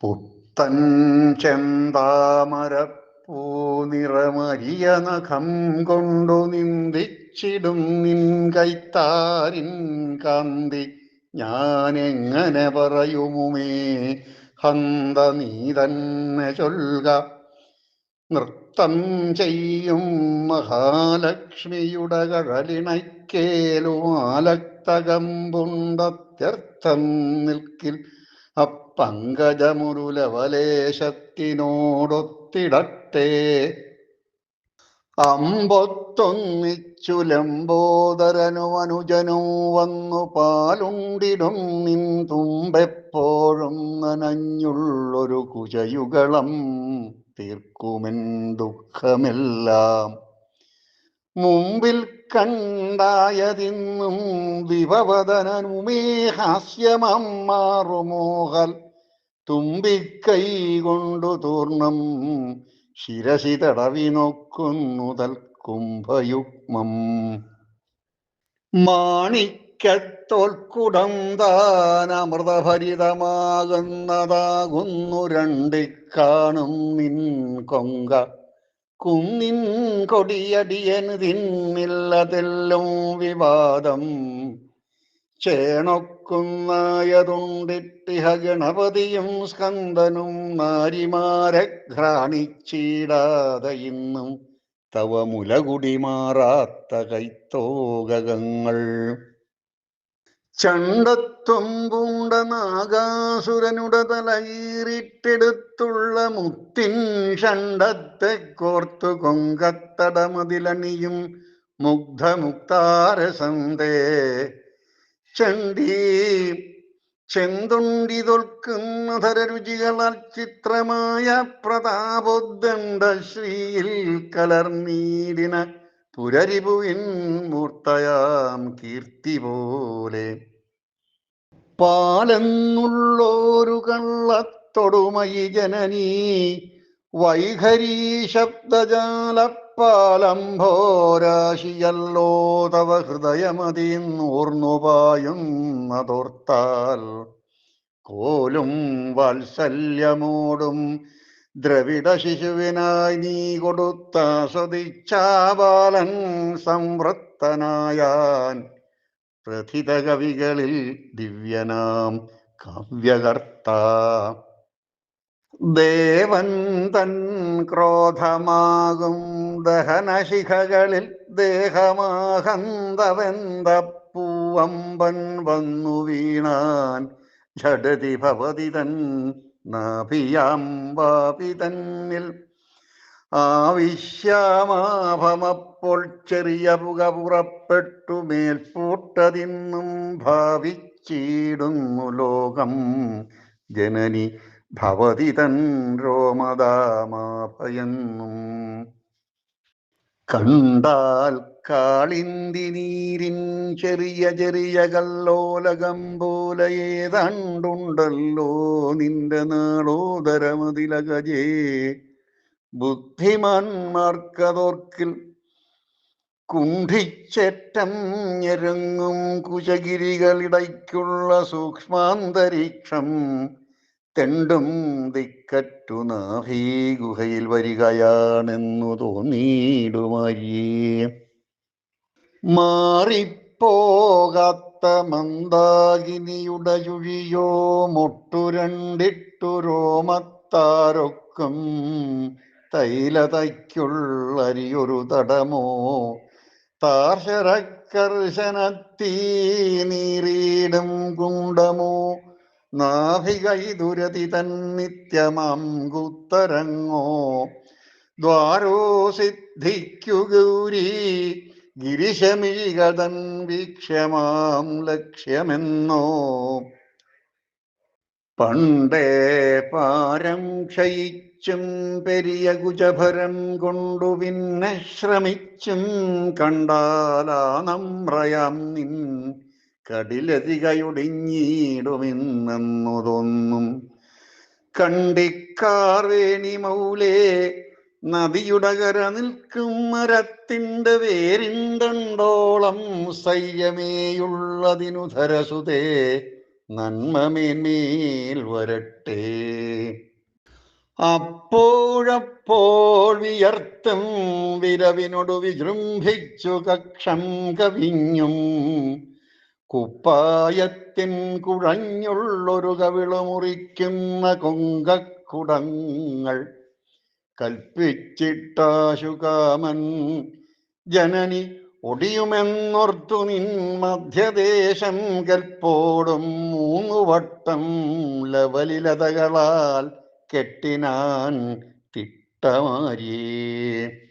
പുത്തൻ ചെന്താമരപ്പൂ നിറമരിയ നഖം കൊണ്ടു നിന്ദിച്ചിടും നിൻ കൈത്താരിൻ കാന്തി. ഞാൻ എങ്ങനെ പറയുമുമേ? ഹന്ത നീ തന്നെ ചൊൽക. നൃത്തം ചെയ്യും മഹാലക്ഷ്മിയുടെ കഴലിണയ്ക്കേലുമാലക്തകമ്പുണ്ടത്യർത്ഥം നിൽക്കിൽ. അപ്പങ്കജമുരുലവലേശത്തിനോടൊത്തിടട്ടെ അമ്പത്തൊന്നിച്ചു ലംബോദരനു അനുജനു വന്നു പാലുണ്ടിടും നിൻ തുമ്പെപ്പോഴും നനഞ്ഞുള്ളൊരു കുജയുകളം തീർക്കുമെൻ ദുഃഖമെല്ലാം. മുമ്പിൽ കണ്ടായതിന്നും വിഭവതനുമേ ഹാസ്യമം മാറുമോഹൽ. തുമ്പിക്കൈ കൊണ്ടു തൂർണം ശിരസി തടവി നോക്കുന്നുതൽ കുംഭയുഗ്മം. മാണിക്കത്തോൽക്കുടം താൻ രണ്ടിക്കാണും നിൻ കൊങ്ക. കുന്നിൻ കൊടിയടിയന് തിന്നില്ലതെല്ലും വിവാദം. ചേണൊക്കുന്നായതുണ്ടിട്ടിഹ ഗണപതിയും സ്കന്ദനും നാരിമാരെ ഘ്രാണിച്ചിടാതെ ഇന്നും തവ മാറാത്ത കൈത്തോകങ്ങൾ. ചണ്ടത്തൊമ്പുണ്ട നാഗാസുരനുടെ തലയിറിട്ടെടുത്തുള്ള മുത്തിൻ ഷണ്ടത്തെ കോർത്തു കൊങ്കത്തടമതിലണിയും മുഗ്ധമുക്താരസന്തേ. ചണ്ടീ ചെന്തുണ്ടി തൊൽക്കുന്ന ധരരുചികളാൽ ചിത്രമായ പ്രതാപോദ്ദണ്ഡ ശ്രീയിൽ കലർന്നീടിന പുരരിപുവിൻ മൂർത്തയാം കീർത്തി പോലെ. പാലെന്നുള്ളോരു കള്ളത്തൊടുമയി ജനനീ വൈഖരീ ശബ്ദജാലപ്പാലംഭോരാശിയല്ലോ തവ ഹൃദയമതീന്നൂർന്നുപായുന്നതോർത്താൽ കോലും വാത്സല്യമോടും ദ്രവിഡ ശിശുവിനായി നീ കൊടുത്ത സ്വദിച്ഛാബാലൻ സംവൃത്തനായാൻ. പ്രഥിത കവികളിൽ ദിവ്യനാം കാവ്യകർത്ത. ദേവൻ തൻ ക്രോധമാകും ദഹനശിഖകളിൽ ദേഹമാഹന്തവെന്ത പൂവമ്പൻ വന്നു വീണാൻ. ഝടതി ഭവതി തൻ നാഭിയാം വാപി തന്നിൽ. ആവിശ്യാമാഭമപ്പോൾ ചെറിയ പുക പുറപ്പെട്ടു മേൽപൂട്ടതിന്നും ഭാവിച്ചിടുന്നു ലോകം. ജനനി ഭവതി തൻ രോമദാമാപയെന്നും കണ്ടാൽ കാളിന്തി നീരിൻ ചെറിയ ചെറിയ കല്ലോലകം പോലെ ഏതാണ്ടുണ്ടല്ലോ നിന്റെ നാളോദരമതിലകജേ ബുദ്ധിമാന്മാർക്കതോർക്കിൽ കുണ്ഠിച്ചേറ്റം ഞെരുങ്ങും കുശഗിരികളിടയ്ക്കുള്ള സൂക്ഷ്മാന്തരീക്ഷം. തെണ്ടും ദിക്കറ്റു നാഹീ ഗുഹയിൽ വരികയാണെന്നു തോന്നിയിടുമാരിയേ. മാറിപ്പോകാത്ത മന്ദാകിനിയുടെ ചുഴിയോ മൊട്ടുരണ്ടിട്ടു രോമത്താരൊക്കും തൈലതയ്ക്കുള്ളരിയൊരു തടമോ. താർശരക്കർശനത്തീ നീറിയിടും കുണ്ടമോ നാഭികൈ ദുരതി തന്നിത്യമാം കുത്തരങ്ങോ ദ്വാരോ സിദ്ധിക്കു ഗൗരി ഗിരിശമീകതൻ വീക്ഷ്യമാം ലക്ഷ്യമെന്നോ. പണ്ടേ പാരം ക്ഷയിച്ചും പെരിയ കുജഭരം കൊണ്ടു പിന്നെ ശ്രമിച്ചും കണ്ടാലാ നമ്രയാം നിൻ കടിലതികയൊടിഞ്ഞിടുമെന്നു തോന്നും കണ്ടിക്കാർവേണി മൗലേ നദിയുടെ കര നിൽക്കും മരത്തിന്റെ വേരിണ്ടണ്ടോളം സയ്യമേയുള്ളതിനു ധരസുതേ നന്മമേന്മേൽ വരട്ടെ. അപ്പോഴപ്പോൾ വിയർത്തും വിരവിനോട് വിജൃംഭിച്ചു കക്ഷം കവിഞ്ഞും കുപ്പായത്തിൻ കുഴഞ്ഞുള്ളൊരു കവിൾ കൊങ്കക്കുടങ്ങൾ കൽപ്പിച്ചിട്ടാശുകാമൻ ജനനി ഒടിയുമെന്നോർത്തു നിൻ മധ്യദേശം കൽപ്പോടും മൂന്നുവട്ടം ലവലിലതകളാൽ കെട്ടിനാൻ തിട്ടമാരിയേ.